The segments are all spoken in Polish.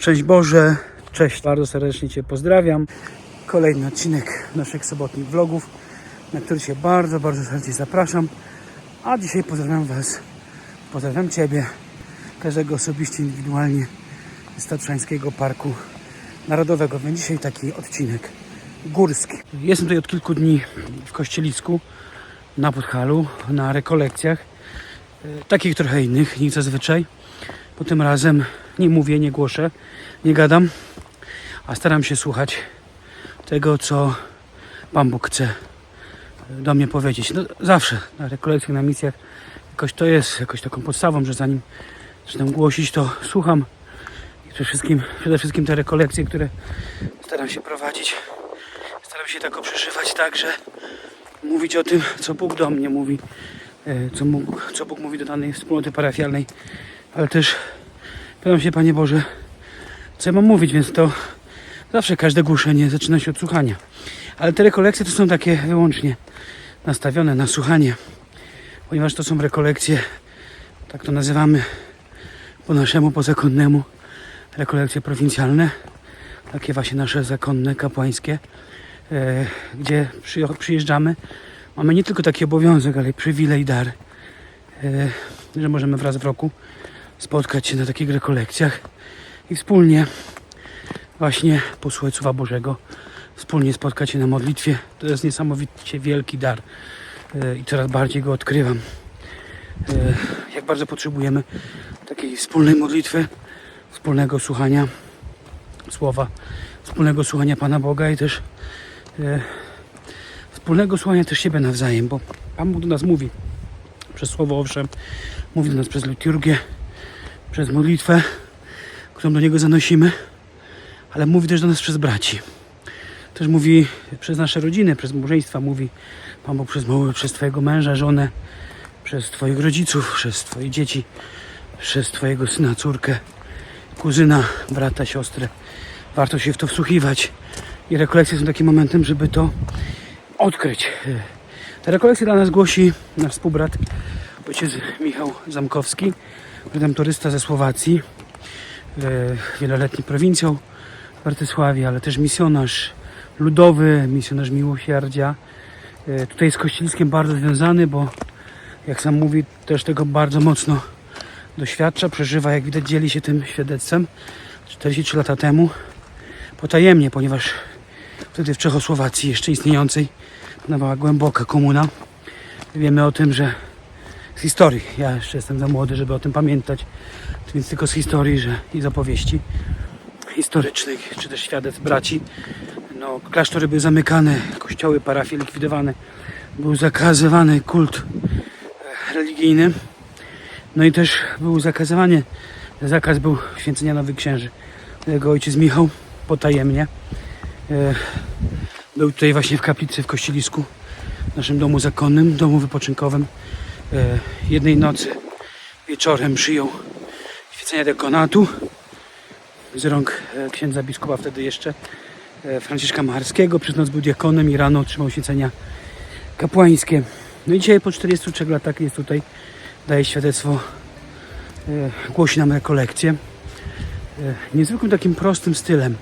Szczęść Boże, cześć, bardzo serdecznie Cię pozdrawiam. Kolejny odcinek naszych sobotnich vlogów, na który Cię bardzo, bardzo serdecznie zapraszam. A dzisiaj pozdrawiam Was, pozdrawiam Ciebie, każdego osobiście, indywidualnie z Tatrzańskiego Parku Narodowego. Więc dzisiaj taki odcinek górski. Jestem tutaj od kilku dni w Kościelisku, na Podhalu, na rekolekcjach. E, Takich trochę innych niż zazwyczaj. Bo tym razem nie mówię, nie głoszę, nie gadam, a staram się słuchać tego, co Pan Bóg chce do mnie powiedzieć. No, zawsze na rekolekcjach, na misjach jakoś to jest jakoś taką podstawą, że zanim zaczynam głosić, to słucham. I przede wszystkim, przede wszystkim te rekolekcje, które staram się prowadzić, staram się tak przeżywać tak, że mówić o tym, co Bóg do mnie mówi, e, co, Bóg, co Bóg mówi do danej wspólnoty parafialnej, ale też pytam się, Panie Boże, co ja mam mówić, więc to zawsze każde głoszenie zaczyna się od słuchania. Ale te rekolekcje to są takie wyłącznie nastawione na słuchanie, ponieważ to są rekolekcje, tak to nazywamy po naszemu, po zakonnemu, rekolekcje prowincjalne, takie właśnie nasze zakonne, kapłańskie, e, gdzie przyjeżdżamy. Mamy nie tylko taki obowiązek, ale i przywilej, dar, e, że możemy wraz w roku spotkać się na takich rekolekcjach i wspólnie właśnie posłuchać Słowa Bożego, wspólnie spotkać się na modlitwie. To jest niesamowicie wielki dar e, i coraz bardziej go odkrywam. E, Jak bardzo potrzebujemy takiej wspólnej modlitwy, wspólnego słuchania Słowa, wspólnego słuchania Pana Boga i też e, wspólnego słuchania też siebie nawzajem, bo Pan Bóg do nas mówi przez Słowo owszem, mówi do nas przez liturgię, przez modlitwę, którą do Niego zanosimy, ale mówi też do nas przez braci. Też mówi przez nasze rodziny, przez małżeństwa, mówi Pan Bóg przez, przez Twojego męża, żonę, przez Twoich rodziców, przez Twoje dzieci, przez Twojego syna, córkę, kuzyna, brata, siostrę. Warto się w to wsłuchiwać. I rekolekcje są takim momentem, żeby to odkryć. Te rekolekcje dla nas głosi nasz współbrat, ojciec Michał Zamkowski, redemptorysta ze Słowacji, e, wieloletni prowincjał w Bartysławie, ale też misjonarz ludowy, misjonarz miłosierdzia. E, Tutaj z Kościeliskiem bardzo związany, bo jak sam mówi, też tego bardzo mocno doświadcza, przeżywa, jak widać dzieli się tym świadectwem 43 lata temu potajemnie, ponieważ wtedy w Czechosłowacji jeszcze istniejącej panowała głęboka komuna. Wiemy o tym, że z historii, ja jeszcze jestem za młody, żeby o tym pamiętać, więc tylko z historii, że i z opowieści historycznych, czy też świadectw braci, no, klasztory były zamykane, kościoły, parafie likwidowane, był zakazywany kult e, religijny, no i też był zakazywany, zakaz był święcenia nowych księży. Jego ojciec Michał potajemnie e, był tutaj właśnie w kaplicy w Kościelisku, w naszym domu zakonnym, domu wypoczynkowym. E, jednej nocy wieczorem przyjął świecenia dekonatu z rąk e, księdza biskupa wtedy jeszcze e, Franciszka Macharskiego. Przez noc był diakonem i rano otrzymał świecenia kapłańskie. No i dzisiaj po 43 latach jest tutaj, daje świadectwo, głosi nam rekolekcje. E, niezwykłym takim prostym stylem,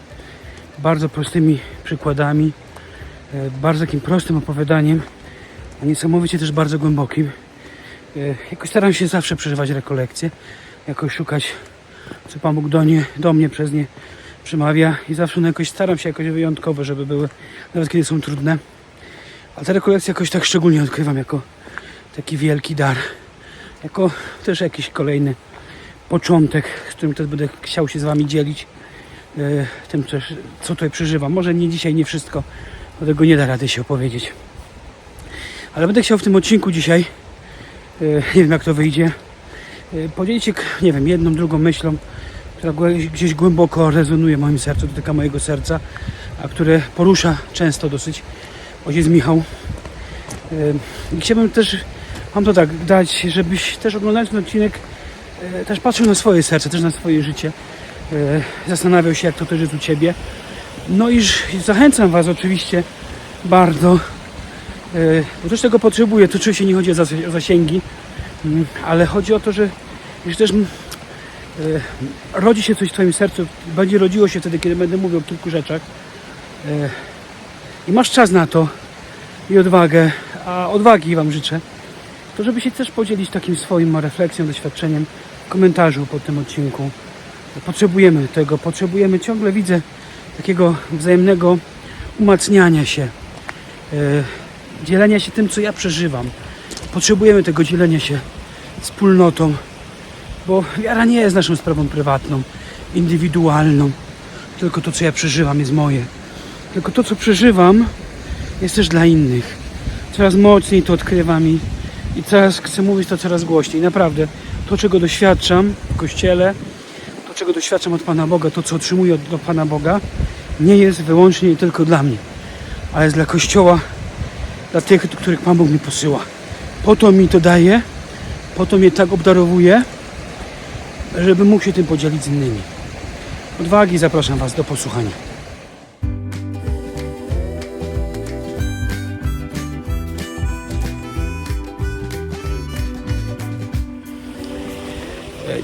bardzo prostymi przykładami, bardzo takim prostym opowiadaniem, a niesamowicie też bardzo głębokim. E, Jakoś staram się zawsze przeżywać rekolekcje, jakoś szukać, co Pan Bóg do, nie, do mnie przez nie przemawia i zawsze no jakoś staram się jakoś wyjątkowe, żeby były, nawet kiedy są trudne. A te rekolekcje jakoś tak szczególnie odkrywam jako taki wielki dar, jako też jakiś kolejny początek, z którym też będę chciał się z Wami dzielić e, tym, też, co tutaj przeżywam. Może nie dzisiaj, nie wszystko, bo tego nie da rady się opowiedzieć. Ale będę chciał w tym odcinku dzisiaj, nie wiem jak to wyjdzie, e, k- nie wiem, jedną, drugą myślą, która gdzieś głęboko rezonuje w moim sercu, dotyka mojego serca, a które porusza często dosyć ojciec Michał. E, I chciałbym też Wam to tak dać, żebyś też oglądając ten odcinek e, też patrzył na swoje serce, też na swoje życie. Zastanawiał się, jak to też jest u Ciebie. No i zachęcam Was oczywiście bardzo, bo też tego potrzebuję. To oczywiście nie chodzi o zas- o zasięgi, mm, ale chodzi o to, że że też mm, e, rodzi się coś w Twoim sercu, będzie rodziło się wtedy, kiedy będę mówił o kilku rzeczach e, i masz czas na to i odwagę, a odwagi Wam życzę, to żeby się też podzielić takim swoim refleksją, doświadczeniem w komentarzu pod tym odcinku. Potrzebujemy tego, potrzebujemy, ciągle widzę takiego wzajemnego umacniania się, e, dzielenia się tym, co ja przeżywam. Potrzebujemy tego dzielenia się wspólnotą, bo wiara nie jest naszą sprawą prywatną, indywidualną, tylko to, co ja przeżywam, jest moje. Tylko to, co przeżywam, jest też dla innych. Coraz mocniej to odkrywam i, i teraz chcę mówić to coraz głośniej. Naprawdę, to, czego doświadczam w Kościele, to, czego doświadczam od Pana Boga, to, co otrzymuję od, od Pana Boga, nie jest wyłącznie i tylko dla mnie, ale jest dla Kościoła, dla tych, do których Pan Bóg mi posyła. Po to mi to daje, po to mnie tak obdarowuje, żeby mógł się tym podzielić z innymi. Odwagi zapraszam Was do posłuchania.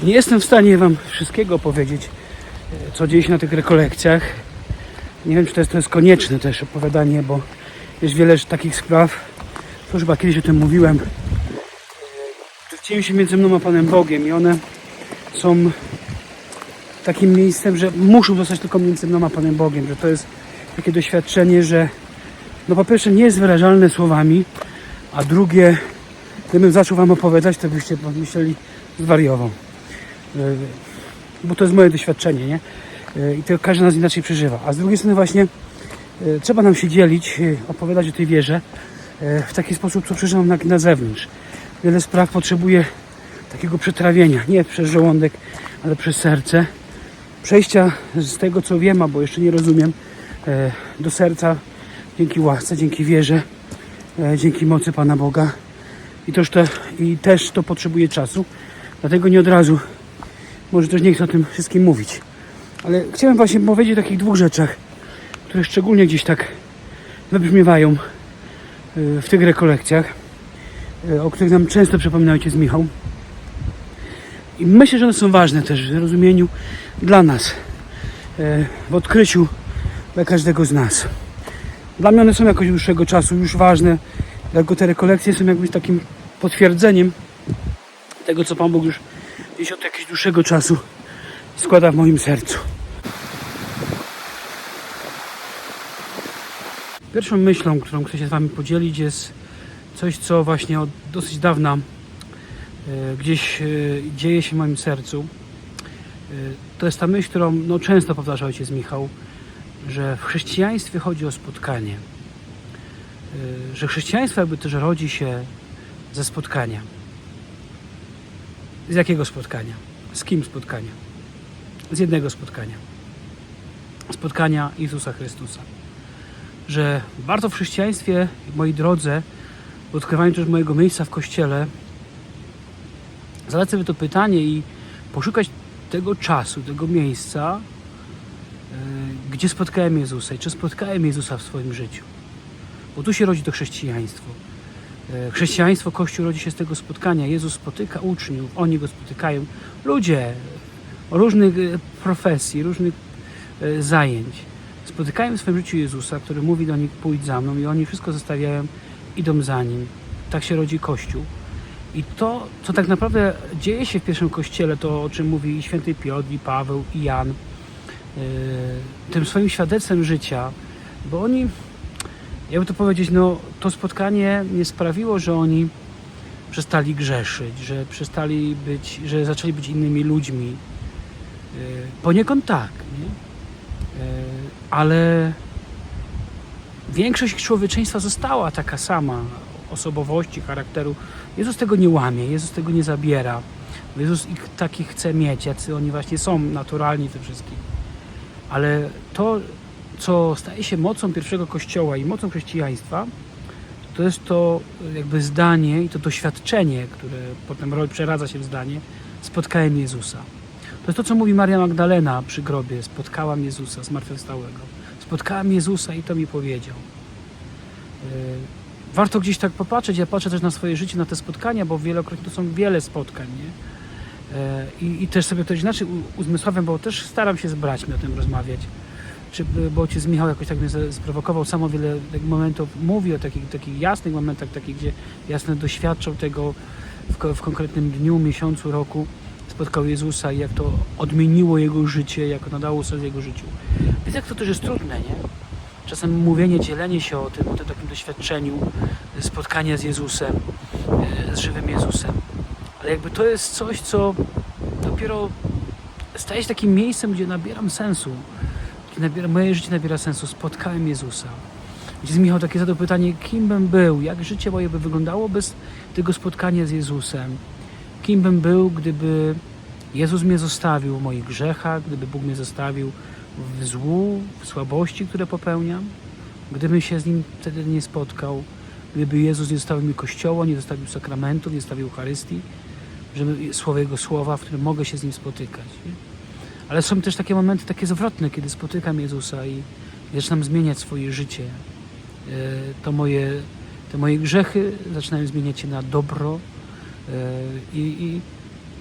Nie jestem w stanie Wam wszystkiego powiedzieć, co dzieje się na tych rekolekcjach. Nie wiem, czy to jest, to jest konieczne też opowiadanie, bo jest wiele takich spraw, to chyba kiedyś o tym mówiłem, dzieją się między mną a Panem Bogiem i one są takim miejscem, że muszą zostać tylko między mną a Panem Bogiem, że to jest takie doświadczenie, że no po pierwsze nie jest wyrażalne słowami, a drugie, gdybym zaczął Wam opowiadać, to byście myśleli, zwariował. E, Bo to jest moje doświadczenie, nie? E, I to każdy nas inaczej przeżywa. A z drugiej strony właśnie trzeba nam się dzielić, e, opowiadać o tej wierze e, w taki sposób, co przeżywam na, na zewnątrz. Wiele spraw potrzebuje takiego przetrawienia, nie przez żołądek, ale przez serce. Przejścia z tego, co wiem, albo jeszcze nie rozumiem, e, do serca dzięki łasce, dzięki wierze, e, dzięki mocy Pana Boga. I, to, I też to potrzebuje czasu, dlatego nie od razu, może też nie chcę o tym wszystkim mówić. Ale chciałem właśnie powiedzieć o takich dwóch rzeczach, które szczególnie gdzieś tak wybrzmiewają e, w tych rekolekcjach, e, o których nam często przypomina ojciec Michał. I myślę, że one są ważne też w rozumieniu dla nas, e, w odkryciu dla każdego z nas. Dla mnie one są jakoś dłuższego czasu już ważne, dlatego te rekolekcje są jakby takim potwierdzeniem tego, co Pan Bóg już gdzieś od jakiegoś dłuższego czasu składa w moim sercu. Pierwszą myślą, którą chcę się z Wami podzielić, jest coś, co właśnie od dosyć dawna e, gdzieś e, dzieje się w moim sercu. E, To jest ta myśl, którą no, często powtarza ojciec Michał, że w chrześcijaństwie chodzi o spotkanie. Że chrześcijaństwo jakby też rodzi się ze spotkania. Z jakiego spotkania? Z kim spotkania? Z jednego spotkania. Spotkania Jezusa Chrystusa. Że warto w chrześcijaństwie, w mojej drodze, w odkrywaniu też mojego miejsca w Kościele, zadać sobie to pytanie i poszukać tego czasu, tego miejsca, e, gdzie spotkałem Jezusa i czy spotkałem Jezusa w swoim życiu. Bo tu się rodzi to chrześcijaństwo. E, Chrześcijaństwo, Kościół rodzi się z tego spotkania. Jezus spotyka uczniów, oni go spotykają. Ludzie różnych e, profesji, różnych zajęć spotykają w swoim życiu Jezusa, który mówi do nich pójdź za mną i oni wszystko zostawiają, idą za Nim. Tak się rodzi Kościół. I to, co tak naprawdę dzieje się w pierwszym Kościele, to o czym mówi i święty Piotr, i Paweł, i Jan, yy, tym swoim świadectwem życia, bo oni, jakby to powiedzieć, no to spotkanie nie sprawiło, że oni przestali grzeszyć, że przestali być, że zaczęli być innymi ludźmi. Yy, Poniekąd tak, nie? Ale większość człowieczeństwa została taka sama, osobowości, charakteru. Jezus tego nie łamie, Jezus tego nie zabiera. Jezus ich takich chce mieć, jacy oni właśnie są, naturalni te wszystkich. Ale to, co staje się mocą pierwszego kościoła i mocą chrześcijaństwa, to jest to jakby zdanie i to doświadczenie, które potem przeradza się w zdanie, spotkałem Jezusa. To jest to, co mówi Maria Magdalena przy grobie. Spotkałam Jezusa, zmartwychwstałego. Spotkałam Jezusa i to mi powiedział. Yy, Warto gdzieś tak popatrzeć. Ja patrzę też na swoje życie, na te spotkania, bo wielokrotnie to są wiele spotkań, nie? E, I, I też sobie to inaczej uzmysławiam, bo też staram się z braćmi o tym rozmawiać. Czy, bo ojciec Michał jakoś tak mnie sprowokował, samo wiele momentów mówi o takich, takich jasnych momentach, takich, gdzie jasno doświadczał tego w, w konkretnym dniu, miesiącu, roku, spotkał Jezusa i jak to odmieniło jego życie, jak nadało sens jego życiu. Więc jak to też jest trudne, nie? Czasem mówienie, dzielenie się o tym, o tym takim doświadczeniu, spotkania z Jezusem, e, z żywym Jezusem. Ale jakby to jest coś, co dopiero staje się takim miejscem, gdzie nabieram sensu. Gdzie nabiera, moje życie nabiera sensu. Spotkałem Jezusa. Gdzie Michał takie zadał pytanie, kim bym był, jak życie moje by wyglądało bez tego spotkania z Jezusem. Kim bym był, gdyby Jezus mnie zostawił w moich grzechach, gdyby Bóg mnie zostawił w złu, w słabości, które popełniam, gdybym się z Nim wtedy nie spotkał, gdyby Jezus nie zostawił mi kościoła, nie zostawił sakramentów, nie zostawił Eucharystii, żeby słowo Jego słowa, w którym mogę się z Nim spotykać. Ale są też takie momenty takie zwrotne, kiedy spotykam Jezusa i zaczynam zmieniać swoje życie. E, To moje, te moje grzechy zaczynają zmieniać się na dobro i, i,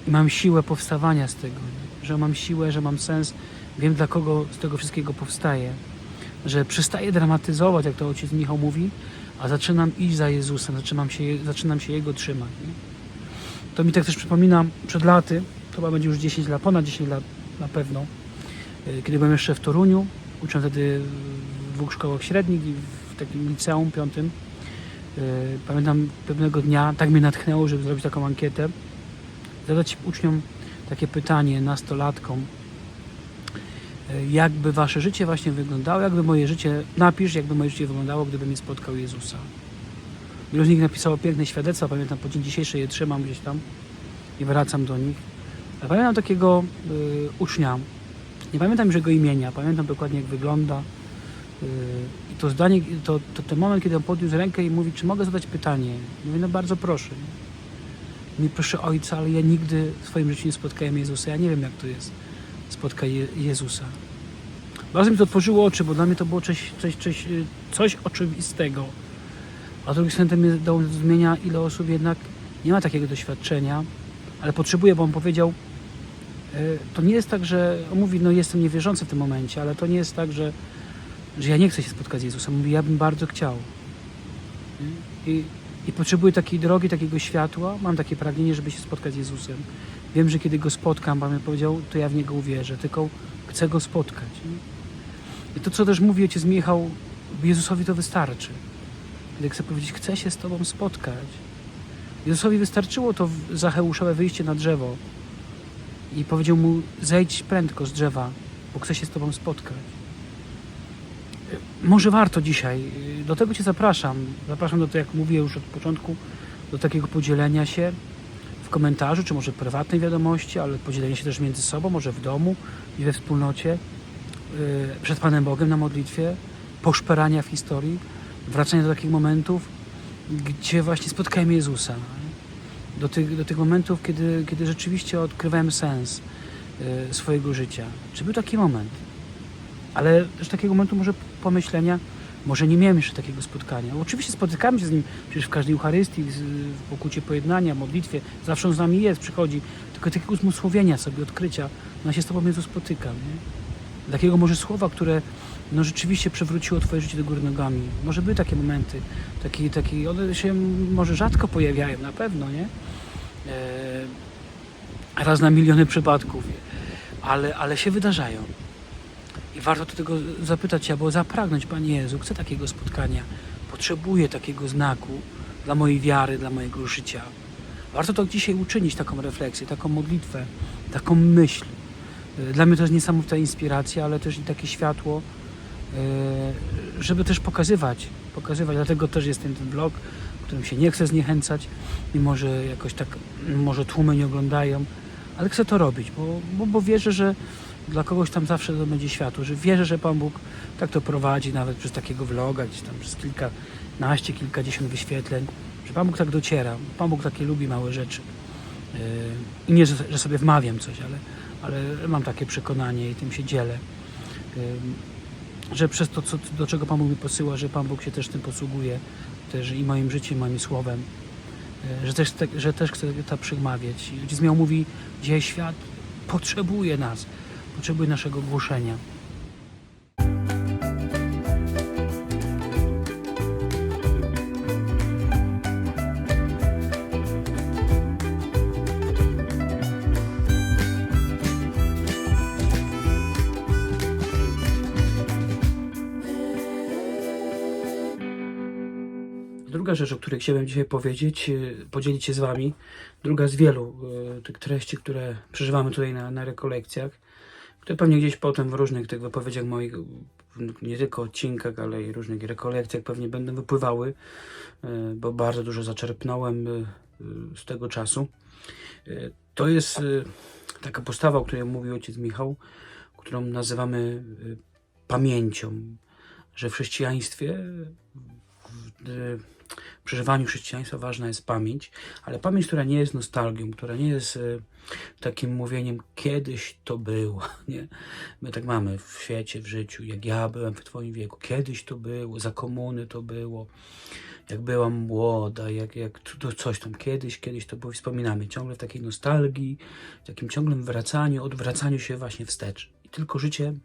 i mam siłę powstawania z tego, że mam siłę, że mam sens, wiem dla kogo z tego wszystkiego powstaje, że przestaję dramatyzować, jak to ojciec Michał mówi, a zaczynam iść za Jezusem, zaczynam się, zaczynam się Jego trzymać. Nie? To mi tak też przypomina przed laty, to chyba będzie już 10 lat, ponad 10 lat na pewno, y, kiedy byłem jeszcze w Toruniu, ucząc wtedy w dwóch szkołach średnich i w takim liceum piątym. Y, Pamiętam pewnego dnia, tak mnie natchnęło, żeby zrobić taką ankietę, zadać uczniom takie pytanie, nastolatkom, y, jakby wasze życie właśnie wyglądało, jakby moje życie, napisz, jakby moje życie wyglądało, gdybym nie spotkał Jezusa. Wielu z nich napisało piękne świadectwa, pamiętam po dzień dzisiejszy je trzymam gdzieś tam i wracam do nich. A pamiętam takiego y, ucznia, nie pamiętam jego imienia, pamiętam dokładnie jak wygląda. Y, I to zdanie, to, to ten moment, kiedy on podniósł rękę i mówi, czy mogę zadać pytanie? Mówię, no bardzo proszę. Mówi, proszę ojca, ale ja nigdy w swoim życiu nie spotkałem Jezusa. Ja nie wiem, jak to jest spotkać Je Jezusa. Bardzo mi to otworzyło oczy, bo dla mnie to było coś, coś, coś, y, coś oczywistego. A z drugiej strony to mnie zrozumienia, ile osób jednak nie ma takiego doświadczenia, ale potrzebuje, bo on powiedział, e, to nie jest tak, że on mówi, no jestem niewierzący w tym momencie, ale to nie jest tak, że, że ja nie chcę się spotkać z Jezusem. Mówi, ja bym bardzo chciał. I, I potrzebuję takiej drogi, takiego światła. Mam takie pragnienie, żeby się spotkać z Jezusem. Wiem, że kiedy Go spotkam, Pan mi powiedział, to ja w Niego uwierzę, tylko chcę Go spotkać. I to, co też mówi ojciec Michał, Jezusowi to wystarczy. Kiedy chce powiedzieć, chcę się z Tobą spotkać. Jezusowi wystarczyło to zacheuszowe wyjście na drzewo i powiedział mu, zejdź prędko z drzewa, bo chcę się z Tobą spotkać. Może warto dzisiaj, do tego Cię zapraszam. Zapraszam do tego, jak mówię już od początku, do takiego podzielenia się w komentarzu, czy może prywatnej wiadomości, ale podzielenia się też między sobą, może w domu i we wspólnocie, yy, przed Panem Bogiem na modlitwie, poszperania w historii, wracania do takich momentów, gdzie właśnie spotkałem Jezusa. Do tych, do tych momentów, kiedy, kiedy rzeczywiście odkrywałem sens y, swojego życia. Czy był taki moment? Ale też takiego momentu może pomyślenia, może nie miałem jeszcze takiego spotkania. Oczywiście spotykamy się z nim przecież w każdej Eucharystii, w pokucie pojednania, modlitwie. Zawsze on z nami jest, przychodzi. Tylko takiego uzmysłowienia sobie, odkrycia. No się z Tobą Jezu spotykam. Nie? Takiego może słowa, które no rzeczywiście przewróciło Twoje życie do góry nogami. Może były takie momenty, takie, takie, one się może rzadko pojawiają, na pewno, nie? E, raz na miliony przypadków, ale, ale się wydarzają. I warto do tego zapytać się, albo zapragnąć, Panie Jezu, chcę takiego spotkania, potrzebuję takiego znaku dla mojej wiary, dla mojego życia. Warto to dzisiaj uczynić, taką refleksję, taką modlitwę, taką myśl. Dla mnie to jest niesamowita inspiracja, ale też i takie światło, e, żeby też pokazywać, pokazywać. Dlatego też jest ten, ten blog, którym się nie chcę zniechęcać, mimo że jakoś tak może tłumy nie oglądają, ale chcę to robić, bo, bo, bo wierzę, że dla kogoś tam zawsze to będzie światło, że wierzę, że Pan Bóg tak to prowadzi, nawet przez takiego vloga, gdzieś tam przez kilkanaście, kilkadziesiąt wyświetleń, że Pan Bóg tak dociera. Pan Bóg takie lubi małe rzeczy. Yy, I nie, że, sobie wmawiam coś, ale, ale mam takie przekonanie i tym się dzielę. Yy, że przez to, co, do czego Pan Bóg mi posyła, że Pan Bóg się też tym posługuje, też i moim życiem, moim słowem. e, że też, te, że też chce to przemawiać. Ojciec miał mówi, dzisiaj świat potrzebuje nas, potrzebuje naszego głoszenia. Druga rzecz, o której chciałem dzisiaj powiedzieć, y, podzielić się z Wami, druga z wielu y, tych treści, które przeżywamy tutaj na, na rekolekcjach, które pewnie gdzieś potem w różnych tych wypowiedziach moich, nie tylko odcinkach, ale i różnych rekolekcjach pewnie będą wypływały, y, bo bardzo dużo zaczerpnąłem y, z tego czasu. Y, To jest taka postawa, o której mówił ojciec Michał, którą nazywamy pamięcią, że w chrześcijaństwie przeżywaniu chrześcijaństwa ważna jest pamięć, ale pamięć, która nie jest nostalgią, która nie jest y, takim mówieniem kiedyś to było, nie? My tak mamy w świecie, w życiu, jak ja byłem w twoim wieku, kiedyś to było, za komuny to było, jak byłam młoda, jak, jak to- coś tam kiedyś, kiedyś to było, wspominamy ciągle w takiej nostalgii, w takim ciągłym wracaniu, odwracaniu się właśnie wstecz. I tylko życiem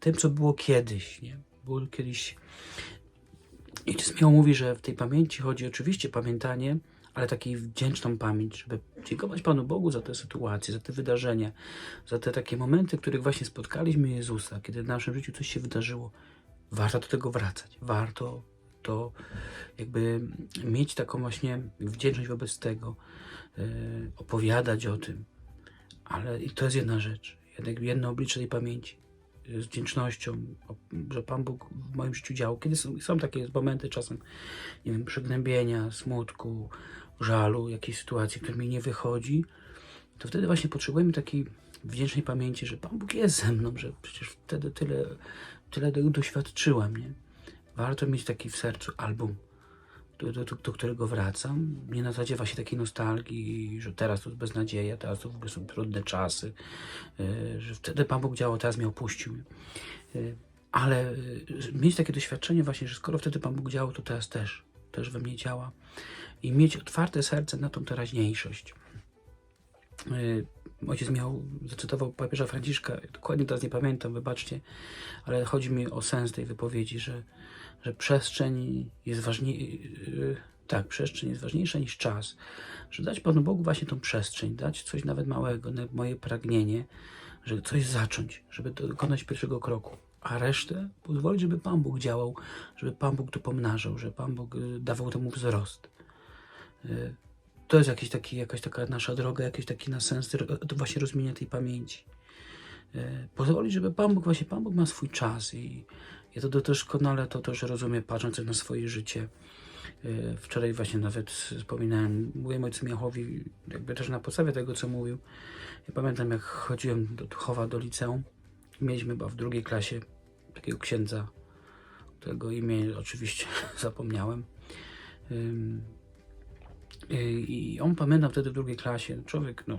tym, co było kiedyś, nie? Było kiedyś i Miał mówi, że w tej pamięci chodzi oczywiście pamiętanie, ale takiej wdzięczną pamięć, żeby dziękować Panu Bogu za te sytuacje, za te wydarzenia, za te takie momenty, w których właśnie spotkaliśmy Jezusa, kiedy w naszym życiu coś się wydarzyło. Warto do tego wracać. Warto to jakby mieć taką właśnie wdzięczność wobec tego, e, opowiadać o tym. Ale i to jest jedna rzecz, jednak jedno oblicze tej pamięci z wdzięcznością, że Pan Bóg w moim życiu działał. Kiedy są, są takie momenty czasem, nie wiem, przygnębienia, smutku, żalu, jakiejś sytuacji, która mi nie wychodzi, to wtedy właśnie potrzebujemy takiej wdzięcznej pamięci, że Pan Bóg jest ze mną, że przecież wtedy tyle, tyle doświadczyłem, nie? Warto mieć taki w sercu album, do, do, do, którego wracam. Nie na zasadzie właśnie takiej nostalgii, że teraz to jest beznadzieja, teraz to w ogóle są trudne czasy, yy, że wtedy Pan Bóg działał, teraz mnie opuścił. Yy, Ale yy, mieć takie doświadczenie właśnie, że skoro wtedy Pan Bóg działał, to teraz też, też we mnie działa. I mieć otwarte serce na tą teraźniejszość. Ojciec miał, zacytował papieża Franciszka, dokładnie teraz nie pamiętam, wybaczcie, ale chodzi mi o sens tej wypowiedzi, że, że przestrzeń jest ważniejsza, tak, przestrzeń jest ważniejsza niż czas. Że dać Panu Bogu właśnie tą przestrzeń, dać coś nawet małego, moje pragnienie, żeby coś zacząć, żeby dokonać pierwszego kroku, a resztę pozwolić, żeby Pan Bóg działał, żeby Pan Bóg to pomnażał, żeby Pan Bóg y, dawał temu wzrost. Y, To jest jakiś taki, jakaś taka nasza droga, jakiś taki na sens to właśnie rozmienia tej pamięci. Y, Pozwolić, żeby Pan Bóg, właśnie Pan Bóg ma swój czas i ja to doskonale to też rozumiem, patrząc na swoje życie. Y, Wczoraj właśnie nawet wspominałem, mówiłem ojcu Miachowi, jakby też na podstawie tego, co mówił. Ja pamiętam, jak chodziłem do Tuchowa, do liceum. Mieliśmy chyba w drugiej klasie takiego księdza, którego imię oczywiście zapomniałem. Y, I on pamiętam wtedy w drugiej klasie, człowiek no,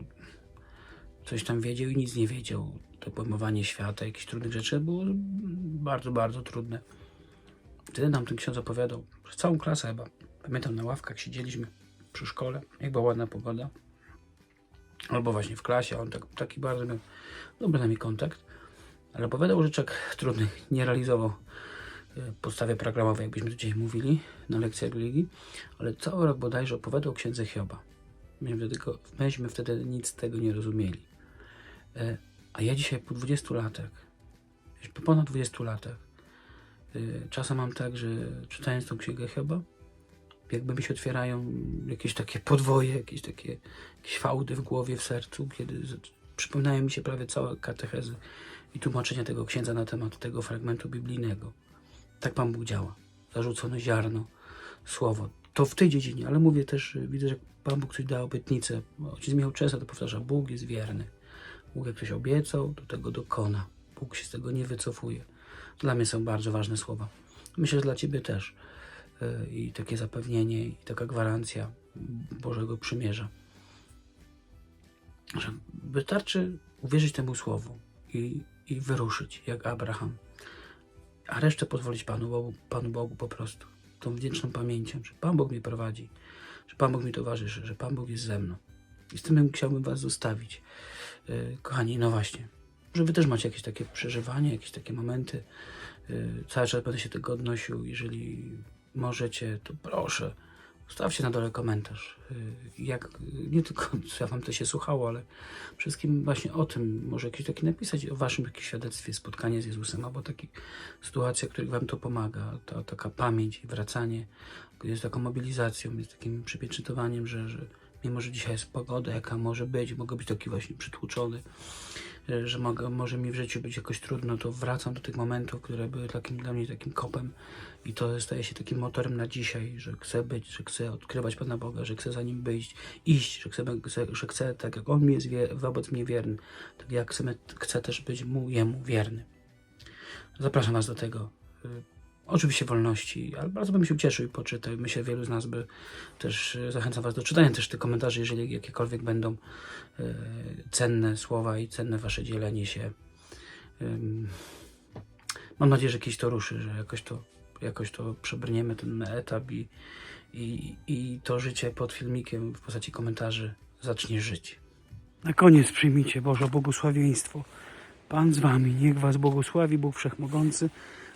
coś tam wiedział i nic nie wiedział. To pojmowanie świata, jakichś trudnych rzeczy było bardzo, bardzo trudne. Wtedy nam ten ksiądz opowiadał, przez całą klasę chyba. Pamiętam, na ławkach siedzieliśmy przy szkole, jak była ładna pogoda. Albo właśnie w klasie, on tak, taki bardzo miał dobry z nami kontakt. Ale opowiadał o rzeczach trudnych, nie realizował e, podstawy programowej, jakbyśmy dzisiaj mówili na lekcjach religii, ale cały rok bodajże opowiadał o księdze Hioba. Myśmy wtedy, myśmy wtedy nic z tego nie rozumieli. A ja dzisiaj po 20 latach, po ponad 20 latach, y, czasem mam tak, że czytając tą księgę Hioba, jakby mi się otwierają jakieś takie podwoje, jakieś takie jakieś fałdy w głowie, w sercu, kiedy przypominają mi się prawie całe katechezy i tłumaczenia tego księdza na temat tego fragmentu biblijnego. Tak Pan Bóg działa. Zarzucono ziarno, słowo. To w tej dziedzinie, ale mówię też, y, widzę, że Pan Bóg coś da obietnicę. Ojciec miał często to powtarza, Bóg jest wierny. Bóg jak coś obiecał, to tego dokona. Bóg się z tego nie wycofuje. Dla mnie są bardzo ważne słowa. Myślę, że dla Ciebie też. Y, I takie zapewnienie, i taka gwarancja Bożego Przymierza. Że wystarczy uwierzyć temu słowu i, i wyruszyć, jak Abraham. A resztę pozwolić Panu Bogu, Panu Bogu po prostu. Tą wdzięczną pamięcią, że Pan Bóg mnie prowadzi. że Pan Bóg mi towarzyszy, że Pan Bóg jest ze mną. I z tym chciałbym Was zostawić. Yy, kochani, no właśnie, że Wy też macie jakieś takie przeżywanie, jakieś takie momenty. Yy, cały czas będę się tego odnosił. Jeżeli możecie, to proszę, Zostawcie na dole komentarz. y, Jak, nie tylko co wam to się słuchało, ale wszystkim właśnie o tym, może jakiś taki napisać o waszym jakimś świadectwie, spotkanie z Jezusem, albo taka sytuacja, w której wam to pomaga, ta taka pamięć i wracanie jest taką mobilizacją, jest takim przypieczętowaniem, że, że mimo, że dzisiaj jest pogoda, jaka może być, mogę być taki właśnie przytłuczony, y, że mogę, może mi w życiu być jakoś trudno, to wracam do tych momentów, które były takim dla mnie takim kopem i to staje się takim motorem na dzisiaj, że chcę być, że chcę odkrywać Pana Boga, że chcę za Nim być, iść, że chcę, że chcę tak jak On jest wobec mnie wierny, tak jak chcę, chcę też być Mu, Jemu wierny. Zapraszam Was do tego. Oczywiście wolności, ale bardzo bym się ucieszył i poczytał. Myślę, wielu z nas by też y, zachęcam Was do czytania też tych komentarzy, jeżeli jakiekolwiek będą y, cenne słowa i cenne Wasze dzielenie się. Mam nadzieję, że kiedyś to ruszy, że jakoś to, jakoś to przebrniemy ten etap i, i, i to życie pod filmikiem w postaci komentarzy zacznie żyć. Na koniec przyjmijcie Boże błogosławieństwo. Pan z wami, niech was błogosławi Bóg Wszechmogący,